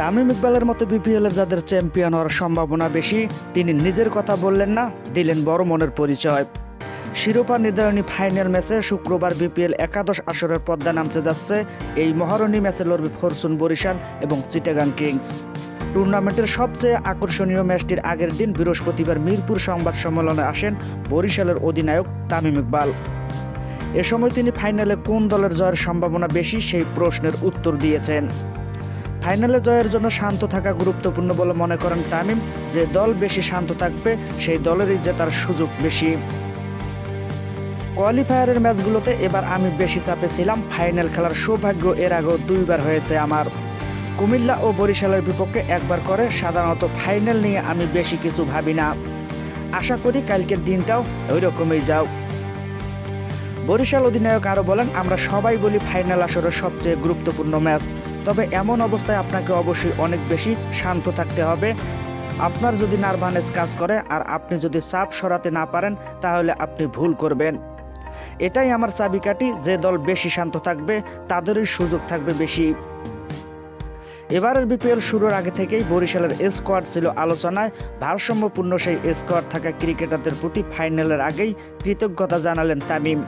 তামিম ইকবালের মতো বিপিএলের যাদের চ্যাম্পিয়ন হওয়ার সম্ভাবনা বেশি, তিনি নিজের কথা বললেন না, দিলেন বড় মনের পরিচয়। শিরোপা নির্ধারণী ফাইনাল ম্যাচে শুক্রবার বিপিএল একাদশ আসরের পদ্মা নামতে যাচ্ছে এই মহারণী ম্যাচে লড়বে ফরচুন বরিশাল এবং চিটাগাং কিংস। টুর্নামেন্টের সবচেয়ে আকর্ষণীয় ম্যাচটির আগের দিন বৃহস্পতিবার মিরপুর সংবাদ সম্মেলনে আসেন বরিশালের অধিনায়ক তামিম ইকবাল। এ সময় তিনি ফাইনালে কোন দলের জয়ের সম্ভাবনা বেশি সেই প্রশ্নের উত্তর দিয়েছেন। ফাইনালে জয়ের জন্য শান্ত থাকা গুরুত্বপূর্ণ বলে মনে করেন তামিম। যে দল বেশি শান্ত থাকবে, সেই দলেরই জেতার সুযোগ বেশি। কোয়ালিফায়ারের ম্যাচগুলোতে এবার আমি বেশি চাপে ছিলাম। ফাইনাল খেলার সৌভাগ্য এর আগেও দুইবার হয়েছে আমার। কুমিল্লা ও বরিশালের বিপক্ষে একবার করে সাধারণত ফাইনাল নিয়ে আমি বেশি কিছু ভাবি না। আশা করি কালকের দিনটাও ওই রকমই যাও। বরিশাল অধিনায়ক আরও বলেন, আমরা সবাই বলি ফাইনাল আসরের সবচেয়ে গুরুত্বপূর্ণ ম্যাচ। তবে এমন অবস্থায় আপনাকে অবশ্যই অনেক বেশি শান্ত থাকতে হবে। আপনার যদি নার্ভানেস কাজ করে আর আপনি যদি চাপ সরাতে না পারেন, তাহলে আপনি ভুল করবেন। এটাই আমার চাবিকাঠি, যে দল বেশি শান্ত থাকবে, তাদেরই সুযোগ থাকবে বেশি। এবারের বিপিএল শুরুর আগে থেকেই বরিশালের স্কোয়াড ছিল আলোচনায়। ভারসাম্যপূর্ণ সেই স্কোয়াড থাকা ক্রিকেটারদের প্রতি ফাইনালের আগেই কৃতজ্ঞতা জানালেন তামিম।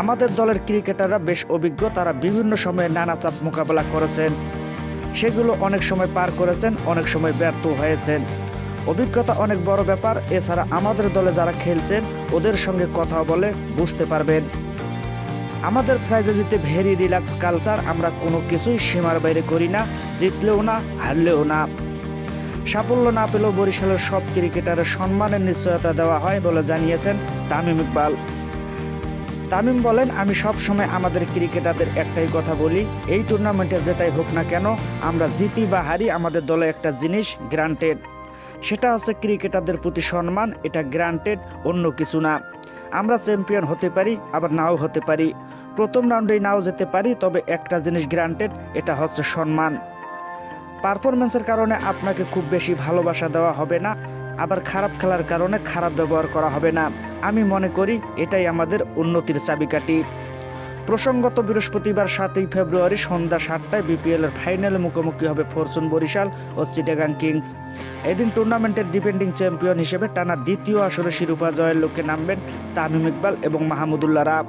আমাদের দলের ক্রিকেটাররা বেশ অভিজ্ঞ, তারা বিভিন্ন সময়ে নানা চাপ মোকাবেলা করেছেন। সেগুলো অনেক সময় পার করেছেন, অনেক সময় ব্যর্থ হয়েছেন। অভিজ্ঞতা অনেক বড় ব্যাপার, এছাড়া আমাদের দলে যারা খেলছেন, ওদের সঙ্গে কথা বলে বুঝতে পারবেন। আমাদের ফ্রাইজেজিতে ভেরি রিল্যাক্স কালচার আমরা কোনো কিছুই সীমার বাইরে করি না, জিতলেও না, হারলেও না। সাফল্য না পেলেও বরিশালের সব ক্রিকেটারের সম্মানের নিশ্চয়তা দেওয়া হয় বলে জানিয়েছেন তামিম ইকবাল। তামিম বলেন, আমি সব সময় আমাদের ক্রিকেটারদের একটাই কথা বলি, এই টুর্নামেন্টে যেটাই হোক না কেন, আমরা জিতি বা হারি আমাদের দলে একটা জিনিস গ্রান্টেড সেটা হচ্ছে ক্রিকেটারদের প্রতি সম্মান, এটা গ্রান্টেড অন্য কিছু না। আমরা চ্যাম্পিয়ন হতে পারি, আবার নাও হতে পারি। প্রথম রাউন্ডেই নাও যেতে পারি, তবে একটা জিনিস গ্রান্টেড এটা হচ্ছে সম্মান। পারফরমেন্সের কারণে আপনাকে খুব বেশি ভালোবাসা দেওয়া হবে না, আবার খারাপ খেলার কারণে খারাপ ব্যবহার করা হবে না। আমি মনে করি এটাই আমাদের উন্নতির চাবিকাঠি। প্রসঙ্গত বৃহস্পতিবার সাতই ফেব্রুয়ারি সন্ধ্যা সাতটায় বিপিএল এর ফাইনালে মুখোমুখি হবে ফরচুন বরিশাল ও চিটাগাং কিংস। এদিন টুর্নামেন্টের ডিফেন্ডিং চ্যাম্পিয়ন হিসেবে টানা দ্বিতীয় আসরে শিরোপা জয়ের লোকে নামবেন তামিম ইকবাল এবং মাহমুদুল্লাহ রাব।